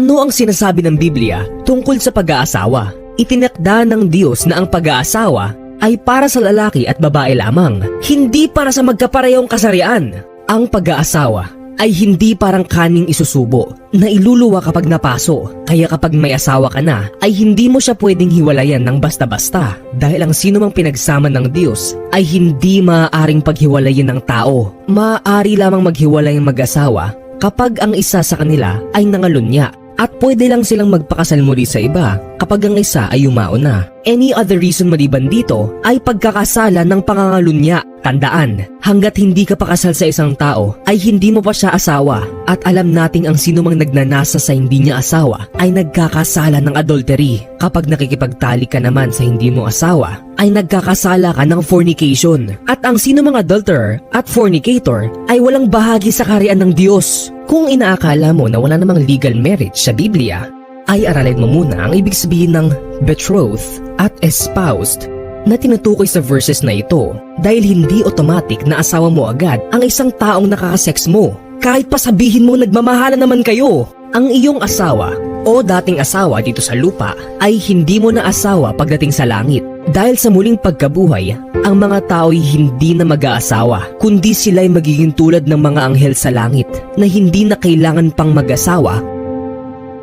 Ano ang sinasabi ng Biblia tungkol sa pag-aasawa? Itinakda ng Diyos na ang pag-aasawa ay para sa lalaki at babae lamang, hindi para sa magkaparehong kasarian. Ang pag-aasawa ay hindi parang kaning isusubo na iluluwa kapag napaso. Kaya kapag may asawa ka na, ay hindi mo siya pwedeng hiwalayan ng basta-basta. Dahil ang sino mang pinagsama ng Diyos ay hindi maaaring paghiwalayin ng tao. Maaari lamang maghiwalay ang mag-asawa kapag ang isa sa kanila ay nangalunya at pwede lang silang magpakasal muli sa iba kapag ang isa ay yumao na. Any other reason maliban dito ay pagkakasala ng pangangalunya. Tandaan, hanggat hindi ka pakasal sa isang tao ay hindi mo pa siya asawa at alam nating ang sino mang nagnanasa sa hindi niya asawa ay nagkakasala ng adultery. Kapag nakikipagtali ka naman sa hindi mo asawa ay nagkakasala ka ng fornication. At ang sino mang adulterer at fornicator ay walang bahagi sa karian ng Diyos. Kung inaakala mo na wala namang legal marriage sa Biblia, ay aralin mo muna ang ibig sabihin ng betrothed at espoused na tinutukoy sa verses na ito dahil hindi automatic na asawa mo agad ang isang taong nakakasex mo. Kahit pa sabihin mo nagmamahala naman kayo, ang iyong asawa o dating asawa dito sa lupa ay hindi mo na asawa pagdating sa langit. Dahil sa muling pagkabuhay, ang mga tao'y hindi na mag-aasawa, kundi sila'y magiging tulad ng mga anghel sa langit na hindi na kailangan pang mag-asawa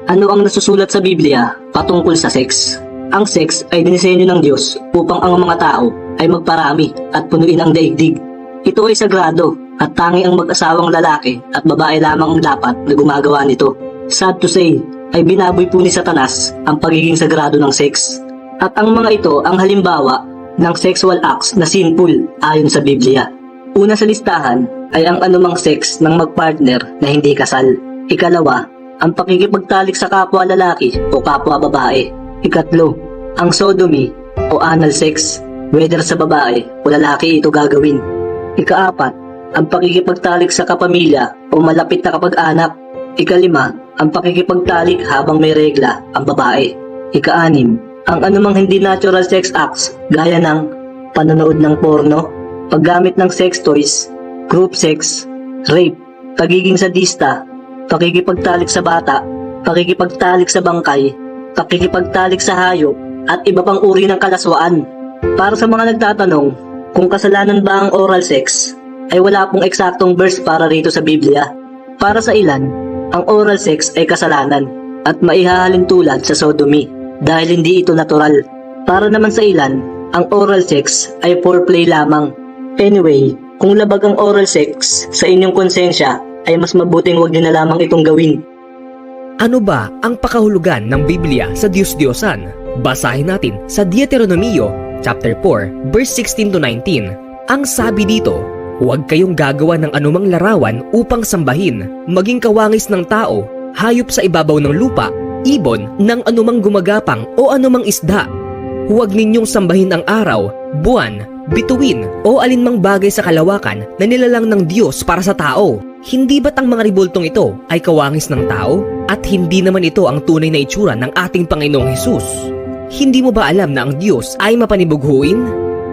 Ano ang nasusulat sa Biblia patungkol sa sex? Ang sex ay dinisenyo ng Diyos upang ang mga tao ay magparami at punuin ang daigdig. Ito ay sagrado at tangi ang mag-asawang lalaki at babae lamang ang dapat na gumagawa nito. Sad to say, ay binaboy po ni Satanas ang pagiging sagrado ng sex. At ang mga ito ang halimbawa ng sexual acts na sinful ayon sa Biblia. Una sa listahan ay ang anumang sex ng magpartner na hindi kasal. Ikalawa, ang pakikipagtalik sa kapwa lalaki o kapwa babae. Ikatlo, ang sodomy o anal sex, whether sa babae o lalaki ito gagawin. Ikaapat, ang pakikipagtalik sa kapamilya o malapit na kapag-anak. Ikalima, ang pakikipagtalik habang may regla ang babae. Ikaanim, ang anumang hindi natural sex acts gaya ng panonood ng porno, paggamit ng sex toys, group sex, rape, pagiging sadista, pakikipagtalik sa bata, pakikipagtalik sa bangkay, pakikipagtalik sa hayop, at iba pang uri ng kalaswaan. Para sa mga nagtatanong kung kasalanan ba ang oral sex, ay wala pong eksaktong verse para rito sa Biblia. Para sa ilan, ang oral sex ay kasalanan at maihahalin tulad sa sodomy dahil hindi ito natural. Para naman sa ilan, ang oral sex ay foreplay lamang. Anyway, kung labag ang oral sex sa inyong konsensya, ay mas mabuting wag niyo na lamang itong gawin. Ano ba ang pakahulugan ng Biblia sa Diyos-Diyosan? Basahin natin sa Deuteronomio chapter 4 verse 16 to 19. Ang sabi dito, Huwag kayong gagawa ng anumang larawan upang sambahin, maging kawangis ng tao, hayop sa ibabaw ng lupa, ibon ng anumang gumagapang o anumang isda. Huwag ninyong sambahin ang araw, buwan, bituin o alinmang bagay sa kalawakan na nilalang ng Diyos para sa tao. Hindi ba't ang mga ribultong ito ay kawangis ng tao? At hindi naman ito ang tunay na itsura ng ating Panginoong Hesus? Hindi mo ba alam na ang Diyos ay mapanibughuin?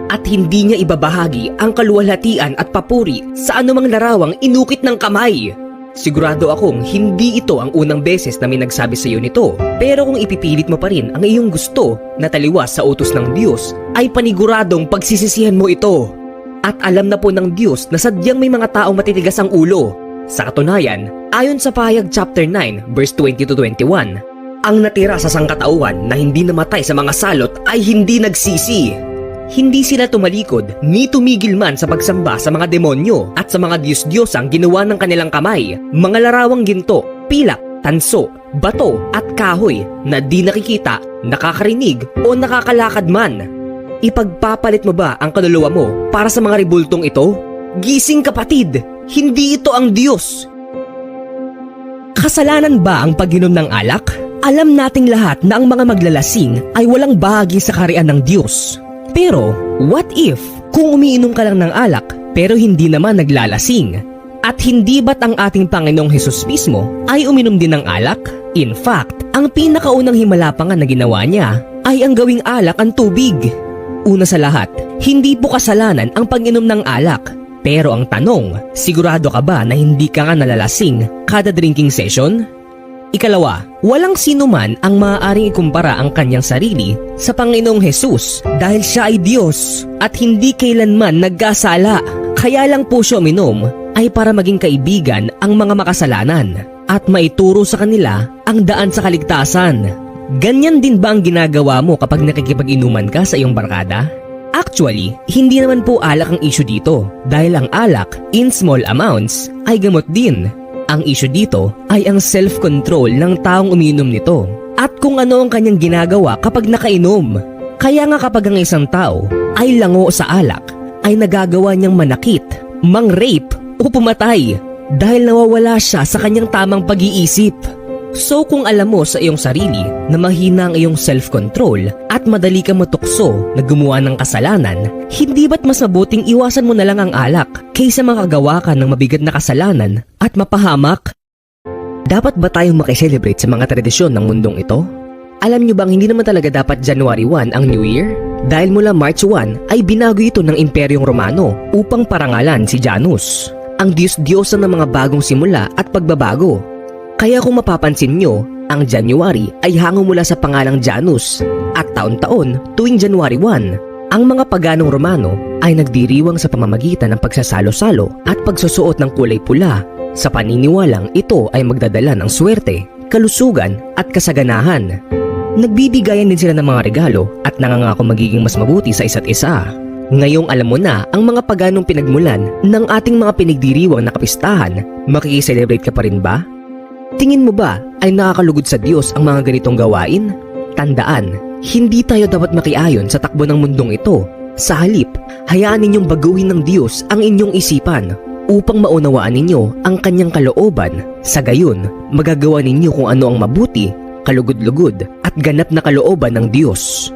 At hindi niya ibabahagi ang kaluwalhatian at papuri sa anumang larawang inukit ng kamay? Sigurado akong hindi ito ang unang beses na may nagsabi sa iyo nito. Pero kung ipipilit mo pa rin ang iyong gusto na taliwas sa utos ng Diyos, ay paniguradong pagsisisihan mo ito. At alam na po ng Diyos na sadyang may mga taong matitigas ang ulo. Sa katunayan, ayon sa pahayag chapter 9 verse 20 to 21, ang natira sa sangkatauhan na hindi namatay sa mga salot ay hindi nagsisi. Hindi sila tumalikod ni tumigil man sa pagsamba sa mga demonyo at sa mga Diyos-Diyosang ginawa ng kanilang kamay, mga larawang ginto, pilak, tanso, bato at kahoy na di nakikita, nakakarinig o nakakalakad man. Ipagpapalit mo ba ang kaluluwa mo para sa mga ribultong ito? Gising kapatid, hindi ito ang Diyos. Kasalanan ba ang pag-inom ng alak? Alam nating lahat na ang mga maglalasing ay walang bahagi sa karian ng Diyos. Pero, what if kung umiinom ka lang ng alak pero hindi naman naglalasing? At hindi ba't ang ating Panginoong Hesus mismo ay uminom din ng alak? In fact, ang pinakaunang himalapangan na ginawa niya ay ang gawing alak ang tubig. Una sa lahat, hindi po kasalanan ang pag-inom ng alak. Pero ang tanong, sigurado ka ba na hindi ka nga nalalasing kada drinking session? Ikalawa, walang sino man ang maaaring ikumpara ang kanyang sarili sa Panginoong Hesus dahil siya ay Diyos at hindi kailanman nagkasala. Kaya lang po siya uminom ay para maging kaibigan ang mga makasalanan at maituro sa kanila ang daan sa kaligtasan. Ganyan din ba ang ginagawa mo kapag nakikipag-inuman ka sa iyong barkada? Actually, hindi naman po alak ang issue dito dahil ang alak in small amounts ay gamot din. Ang issue dito ay ang self-control ng taong umiinom nito at kung ano ang kanyang ginagawa kapag nakainom. Kaya nga kapag ang isang tao ay lango sa alak, ay nagagawa niyang manakit, mang-rape o pumatay dahil nawawala siya sa kanyang tamang pag-iisip. So kung alam mo sa iyong sarili na mahina ang iyong self-control at madali ka matukso na gumawa ng kasalanan, hindi ba't mas mabuting iwasan mo na lang ang alak kaysa makagawa ka ng mabigat na kasalanan at mapahamak? Dapat ba tayong makiselebrate sa mga tradisyon ng mundong ito? Alam niyo bang hindi naman talaga dapat January 1 ang New Year? Dahil mula March 1 ay binago ito ng Imperyong Romano upang parangalan si Janus, ang Diyos-Diyosa ng mga bagong simula at pagbabago. Kaya kung mapapansin nyo, ang January ay hango mula sa pangalang Janus at taon-taon tuwing January 1, ang mga paganong Romano ay nagdiriwang sa pamamagitan ng pagsasalo-salo at pagsusuot ng kulay pula sa paniniwalang ito ay magdadala ng swerte, kalusugan at kasaganahan. Nagbibigayan din sila ng mga regalo at nangangako magiging mas mabuti sa isa't isa. Ngayong alam mo na ang mga paganong pinagmulan ng ating mga pinagdiriwang na kapistahan, makikiselebrate ka pa rin ba? Tingin mo ba ay nakakalugod sa Diyos ang mga ganitong gawain? Tandaan, hindi tayo dapat makiayon sa takbo ng mundong ito. Sa halip, hayaan ninyong baguhin ng Diyos ang inyong isipan upang maunawaan ninyo ang kanyang kalooban. Sa gayon, magagawa ninyo kung ano ang mabuti, kalugod-lugod at ganap na kalooban ng Diyos.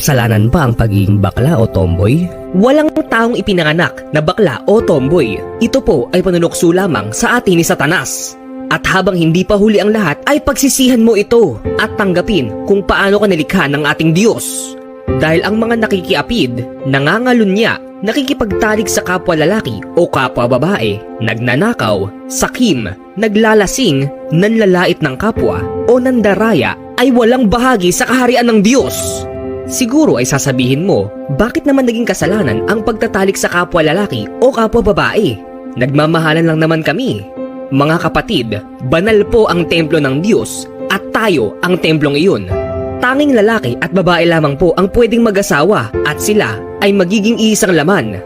Kasalanan ba ang pagiging bakla o tomboy? Walang taong ipinanganak na bakla o tomboy. Ito po ay panunokso lamang sa atin ni Satanas. At habang hindi pa huli ang lahat ay pagsisihan mo ito at tanggapin kung paano ka nalikha ng ating Diyos. Dahil ang mga nakikiapid, nangangalunya, nakikipagtalik sa kapwa lalaki o kapwa babae, nagnanakaw, sakim, naglalasing, nanlalait ng kapwa o nandaraya ay walang bahagi sa kaharian ng Diyos. Siguro ay sasabihin mo, bakit naman naging kasalanan ang pagtatalik sa kapwa lalaki o kapwa babae? Nagmamahalan lang naman kami. Mga kapatid, banal po ang templo ng Diyos at tayo ang templong iyon. Tanging lalaki at babae lamang po ang pwedeng mag-asawa at sila ay magiging iisang laman.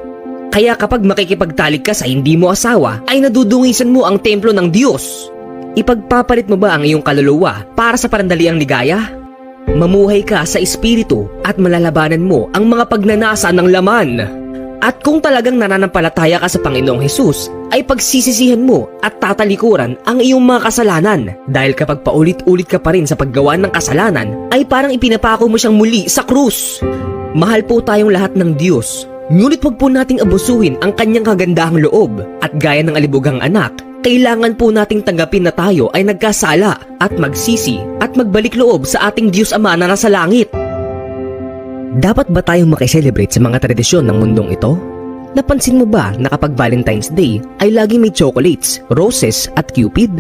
Kaya kapag makikipagtalik ka sa hindi mo asawa ay nadudungisan mo ang templo ng Diyos. Ipagpapalit mo ba ang iyong kaluluwa para sa parandaliang ligaya? Mamuhay ka sa espiritu at malalabanan mo ang mga pagnanasa ng laman. At kung talagang nananampalataya ka sa Panginoong Hesus, ay pagsisisihan mo at tatalikuran ang iyong mga kasalanan. Dahil kapag paulit-ulit ka pa rin sa paggawa ng kasalanan, ay parang ipinapako mo siyang muli sa krus. Mahal po tayong lahat ng Diyos. Ngunit wag po nating abusuhin ang kanyang kagandahang loob at gaya ng alibugang anak, kailangan po nating tanggapin na tayo ay nagkasala at magsisi at magbalik loob sa ating Diyos Ama na nasa langit. Dapat ba tayong makiselebrate sa mga tradisyon ng mundong ito? Napansin mo ba na kapag Valentine's Day ay lagi may chocolates, roses at cupid?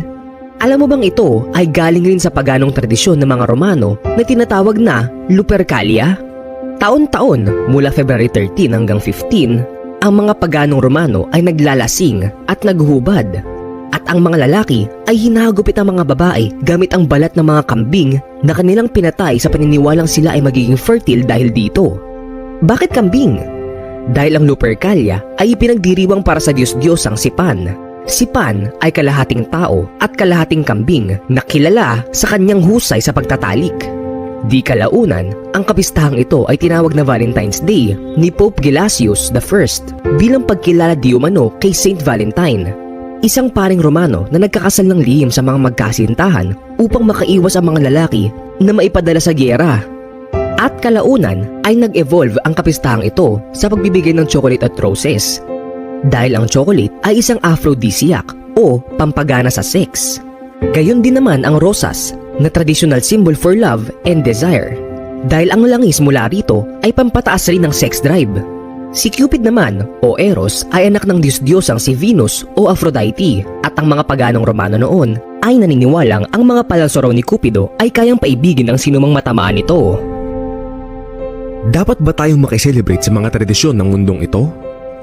Alam mo bang ito ay galing rin sa paganong tradisyon ng mga Romano na tinatawag na Lupercalia? Taon-taon mula February 13 hanggang 15, ang mga paganong Romano ay naglalasing at naghuhubad. At ang mga lalaki ay hinagupit ang mga babae gamit ang balat ng mga kambing na kanilang pinatay sa paniniwalang sila ay magiging fertile dahil dito. Bakit kambing? Dahil ang Lupercalia ay ipinagdiriwang para sa Diyos-Diyos ang si Pan. Si Pan ay kalahating tao at kalahating kambing na kilala sa kanyang husay sa pagtatalik. Di kalaunan, ang kapistahang ito ay tinawag na Valentine's Day ni Pope Gelasius I bilang pagkilala di umano kay Saint Valentine. Isang paring Romano na nagkakasal ng lihim sa mga magkasintahan upang makaiwas ang mga lalaki na maipadala sa giyera. At kalaunan ay nag-evolve ang kapistahang ito sa pagbibigay ng chocolate at roses. Dahil ang chocolate ay isang aphrodisiac o pampagana sa sex. Gayon din naman ang rosas na traditional symbol for love and desire. Dahil ang langis mula rito ay pampataas rin ng sex drive. Si Cupid naman o Eros ay anak ng Diyos-Diyosang si Venus o Aphrodite at ang mga paganong Romano noon ay naniniwalang ang mga palalso raw ni Cupido ay kayang paibigin ng sinumang matamaan nito. Dapat ba tayong makiselebrate sa mga tradisyon ng mundong ito?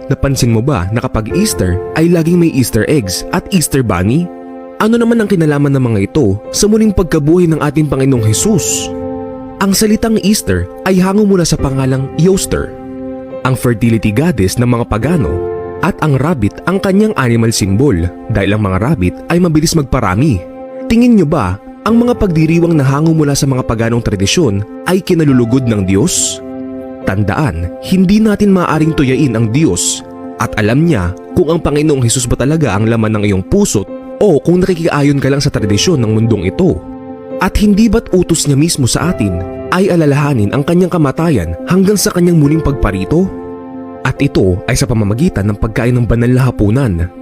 Napansin mo ba na kapag Easter ay laging may Easter eggs at Easter bunny? Ano naman ang kinalaman ng mga ito sa muling pagkabuhay ng ating Panginoong Hesus? Ang salitang Easter ay hango mula sa pangalang Eoster, ang fertility goddess ng mga pagano, at ang rabbit ang kanyang animal symbol dahil ang mga rabbit ay mabilis magparami. Tingin nyo ba ang mga pagdiriwang na hango mula sa mga paganong tradisyon ay kinalulugod ng Diyos? Tandaan, hindi natin maaring tuyain ang Diyos at alam niya kung ang Panginoong Hesus ba talaga ang laman ng iyong puso't o kung nakikaayon ka lang sa tradisyon ng mundong ito. At hindi ba't utos niya mismo sa atin ay alalahanin ang kanyang kamatayan hanggang sa kanyang muling pagparito? At ito ay sa pamamagitan ng pagkain ng banal na hapunan.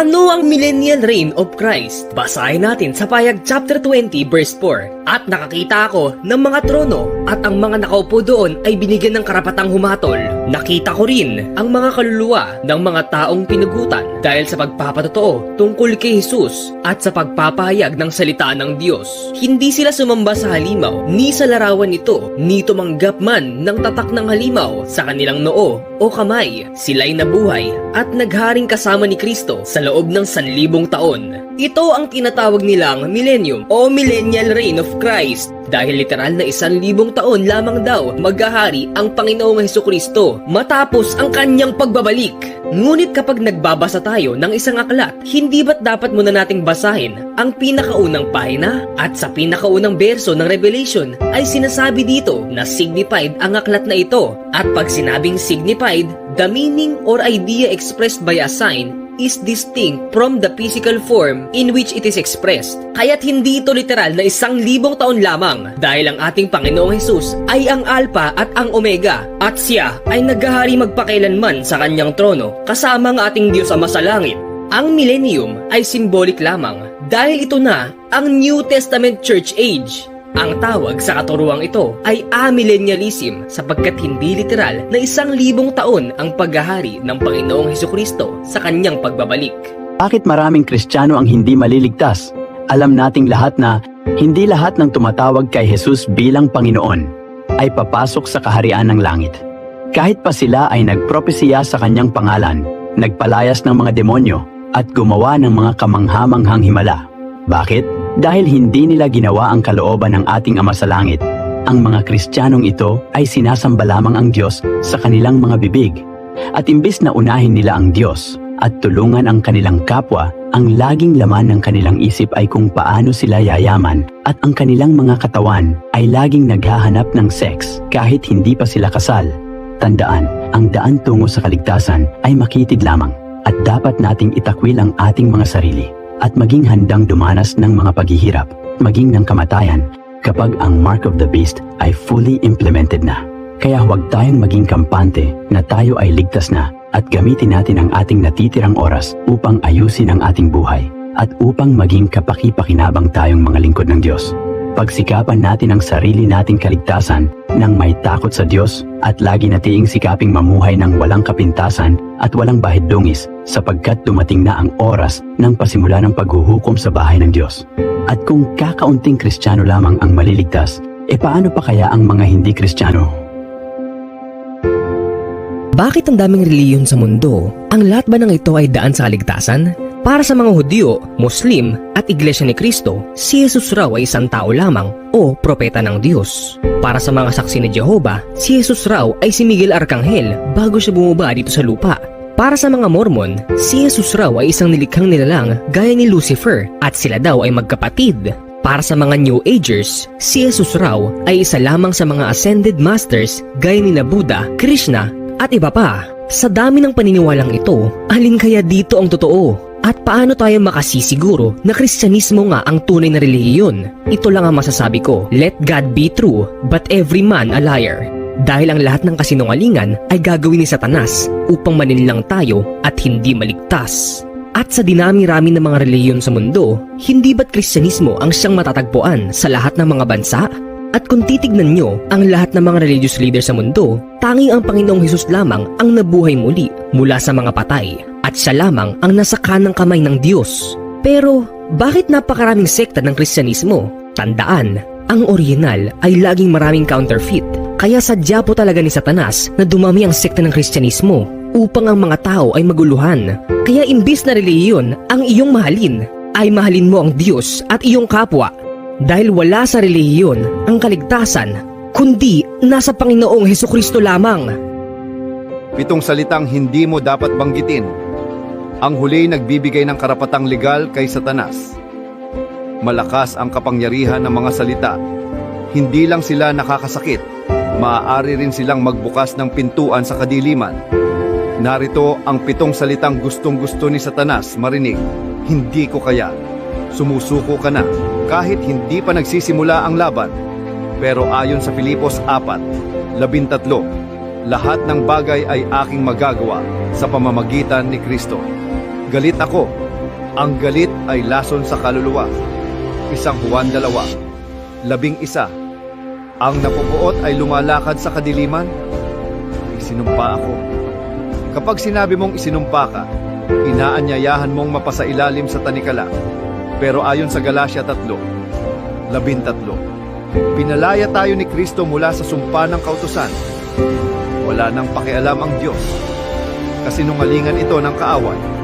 Ano ang millennial reign of Christ? Basahin natin sa Payag chapter 20 verse 4. At nakakita ako ng mga trono at ang mga nakaupo doon ay binigyan ng karapatang humatol. Nakita ko rin ang mga kaluluwa ng mga taong pinugutan dahil sa pagpapatotoo tungkol kay Jesus at sa pagpapahayag ng salita ng Diyos. Hindi sila sumamba sa halimaw ni sa larawan nito ni tumanggap man ng tatak ng halimaw sa kanilang noo o kamay. Sila'y nabuhay at nagharing kasama ni Kristo sa loob ng sanlibong taon. Ito ang tinatawag nilang millennium o millennial reign of Christ dahil literal na isang libong taon lamang daw maghahari ang Panginoong Heso Kristo matapos ang kanyang pagbabalik. Ngunit kapag nagbabasa tayo ng isang aklat, hindi ba't dapat muna nating basahin ang pinakaunang pahina? At sa pinakaunang berso ng Revelation ay sinasabi dito na signified ang aklat na ito. At pag sinabing signified, the meaning or idea expressed by a sign is distinct from the physical form in which it is expressed. Kaya't hindi ito literal na isang libong taon lamang dahil ang ating Panginoong Hesus ay ang Alpha at ang Omega at siya ay naghahari magpakailanman sa kanyang trono kasama ang ating Diyos Ama sa langit. Ang millennium ay symbolic lamang dahil ito na ang New Testament Church Age. Ang tawag sa katuruang ito ay amillennialism sapagkat hindi literal na isang libong taon ang paghahari ng Panginoong Heso Kristo sa kanyang pagbabalik. Bakit maraming Kristiyano ang hindi maliligtas? Alam nating lahat na hindi lahat ng tumatawag kay Jesus bilang Panginoon ay papasok sa kaharian ng langit. Kahit pa sila ay nagpropesiya sa kanyang pangalan, nagpalayas ng mga demonyo, at gumawa ng mga kamanghamanghang himala. Bakit? Dahil hindi nila ginawa ang kalooban ng ating Ama sa Langit. Ang mga Kristiyanong ito ay sinasamba lamang ang Diyos sa kanilang mga bibig. At imbis na unahin nila ang Diyos at tulungan ang kanilang kapwa, ang laging laman ng kanilang isip ay kung paano sila yayaman at ang kanilang mga katawan ay laging naghahanap ng sex kahit hindi pa sila kasal. Tandaan, ang daan tungo sa kaligtasan ay makitid lamang at dapat nating itakwil ang ating mga sarili at maging handang dumanas ng mga paghihirap, maging ng kamatayan kapag ang Mark of the Beast ay fully implemented na. Kaya huwag tayong maging kampante na tayo ay ligtas na at gamitin natin ang ating natitirang oras upang ayusin ang ating buhay at upang maging kapaki-pakinabang tayong mga lingkod ng Diyos. Pagsikapan natin ang sarili nating kaligtasan nang may takot sa Diyos at lagi nating sikaping mamuhay ng walang kapintasan at walang bahid dungis sapagkat dumating na ang oras ng pasimula ng paghuhukom sa bahay ng Diyos. At kung kakaunting Kristiyano lamang ang maliligtas, e paano pa kaya ang mga hindi Kristiyano? Bakit ang daming reliyon sa mundo? Ang lahat ba ng ito ay daan sa kaligtasan? Para sa mga Hudyo, Muslim at Iglesia ni Kristo, si Jesus raw ay isang tao lamang o propeta ng Diyos. Para sa mga saksi ni Jehovah, si Jesus raw ay si Miguel Arcangel bago siya bumaba dito sa lupa. Para sa mga Mormon, si Jesus raw ay isang nilikhang nilalang gaya ni Lucifer at sila daw ay magkapatid. Para sa mga New Agers, si Jesus raw ay isa lamang sa mga ascended masters gaya ni Buddha, Krishna at iba pa. Sa dami ng paniniwalang ito, alin kaya dito ang totoo? At paano tayo makasisiguro na Kristyanismo nga ang tunay na relihiyon? Ito lang ang masasabi ko, let God be true, but every man a liar. Dahil ang lahat ng kasinungalingan ay gagawin ni Satanas upang maninlang tayo at hindi maligtas. At sa dinami-rami ng mga relihiyon sa mundo, hindi ba't Kristyanismo ang siyang matatagpuan sa lahat ng mga bansa? At kung titignan nyo ang lahat ng mga religious leader sa mundo, tanging ang Panginoong Hesus lamang ang nabuhay muli mula sa mga patay at siya lamang ang nasa kanang kamay ng Diyos. Pero bakit napakaraming sekta ng Kristyanismo? Tandaan, ang original ay laging maraming counterfeit. Kaya sadya po talaga ni Satanas na dumami ang sekta ng Kristyanismo upang ang mga tao ay maguluhan. Kaya imbis na relihiyon ang iyong mahalin, ay mahalin mo ang Diyos at iyong kapwa. Dahil wala sa relihiyon ang kaligtasan, kundi nasa Panginoong Heso Kristo lamang. Pitong salitang hindi mo dapat banggitin. Ang huli nagbibigay ng karapatang legal kay Satanas. Malakas ang kapangyarihan ng mga salita. Hindi lang sila nakakasakit, maaari rin silang magbukas ng pintuan sa kadiliman. Narito ang pitong salitang gustong-gusto ni Satanas marinig. Hindi ko kaya. Sumusuko ka na kahit hindi pa nagsisimula ang laban. Pero ayon sa Filipos 4, labintatlo, lahat ng bagay ay aking magagawa sa pamamagitan ni Kristo. Galit ako. Ang galit ay lason sa kaluluwa. Isang Juan dalawa. Labing isa. Ang napupuot ay lumalakad sa kadiliman. Isinumpa ako. Kapag sinabi mong isinumpa ka, inaanyayahan mong mapasailalim sa tanikala. Pero ayon sa Galatia 3, labintatlo, pinalaya tayo ni Kristo mula sa sumpa ng kautusan wala nang pakialam ang Diyos. Kasinungalingan ito ng kaaway.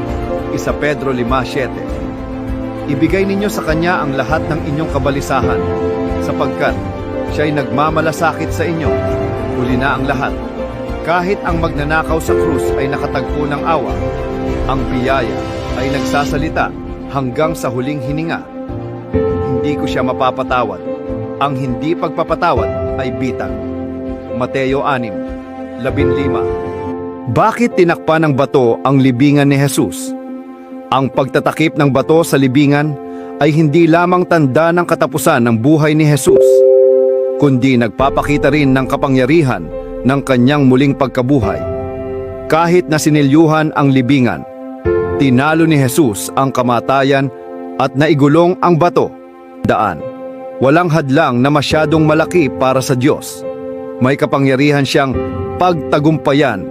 Isa Pedro 5.7 Ibigay ninyo sa Kanya ang lahat ng inyong kabalisahan, sapagkat siya'y nagmamalasakit sa inyo. Huli na ang lahat. Kahit ang magnanakaw sa krus ay nakatagpo ng awa, ang biyaya ay nagsasalita hanggang sa huling hininga. Hindi ko siya mapapatawad. Ang hindi pagpapatawad ay bitag. Mateo 6, 15 Bakit tinakpan ng bato ang libingan ni Jesus? Ang pagtatakip ng bato sa libingan ay hindi lamang tanda ng katapusan ng buhay ni Jesus, kundi nagpapakita rin ng kapangyarihan ng kanyang muling pagkabuhay. Kahit na sinilyuhan ang libingan, tinalo ni Jesus ang kamatayan at naigulong ang bato. Daan, walang hadlang na masyadong malaki para sa Diyos. May kapangyarihan siyang pagtagumpayan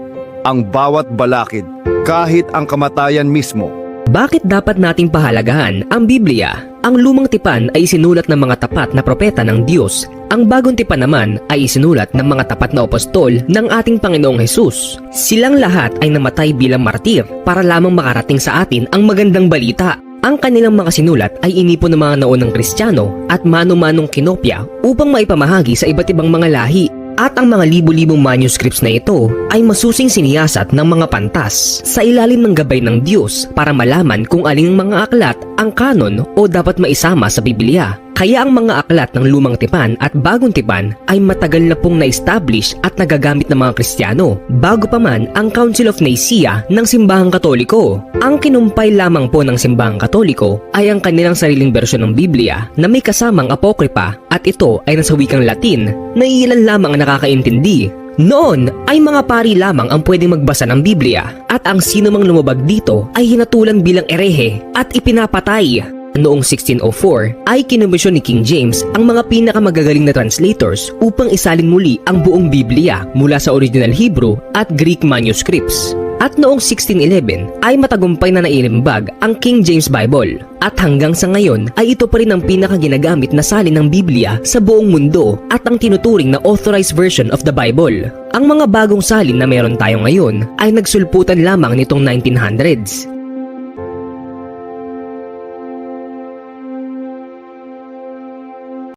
ang bawat balakid kahit ang kamatayan mismo. Bakit dapat nating pahalagahan ang Biblia? Ang lumang tipan ay isinulat ng mga tapat na propeta ng Diyos. Ang bagong tipan naman ay isinulat ng mga tapat na apostol ng ating Panginoong Hesus. Silang lahat ay namatay bilang martir para lamang makarating sa atin ang magandang balita. Ang kanilang mga sinulat ay inipon ng mga naunang Kristiyano at mano-manong kinopya upang maipamahagi sa iba't ibang mga lahi. At ang mga libo-libong manuscripts na ito ay masusing siniyasat ng mga pantas sa ilalim ng gabay ng Diyos para malaman kung aling mga aklat ang kanon o dapat maisama sa Biblia. Kaya ang mga aklat ng lumang tipan at bagong tipan ay matagal na pong na-establish at nagagamit ng mga Kristiyano bago pa man ang Council of Nicaea ng Simbahang Katoliko. Ang kinumpay lamang po ng Simbahang Katoliko ay ang kanilang sariling bersyon ng Biblia na may kasamang apokripa at ito ay nasa wikang Latin na ilan lamang ang nakakaintindi. Noon ay mga pari lamang ang pwedeng magbasa ng Biblia at ang sino mang lumabag dito ay hinatulan bilang erehe at ipinapatay. Noong 1604 ay kinomisyon ni King James ang mga pinakamagagaling na translators upang isalin muli ang buong Biblia mula sa original Hebrew at Greek manuscripts. At noong 1611 ay matagumpay na nailimbag ang King James Bible at hanggang sa ngayon ay ito pa rin ang pinakaginagamit na salin ng Biblia sa buong mundo at ang tinuturing na authorized version of the Bible. Ang mga bagong salin na meron tayo ngayon ay nagsulputan lamang nitong 1900s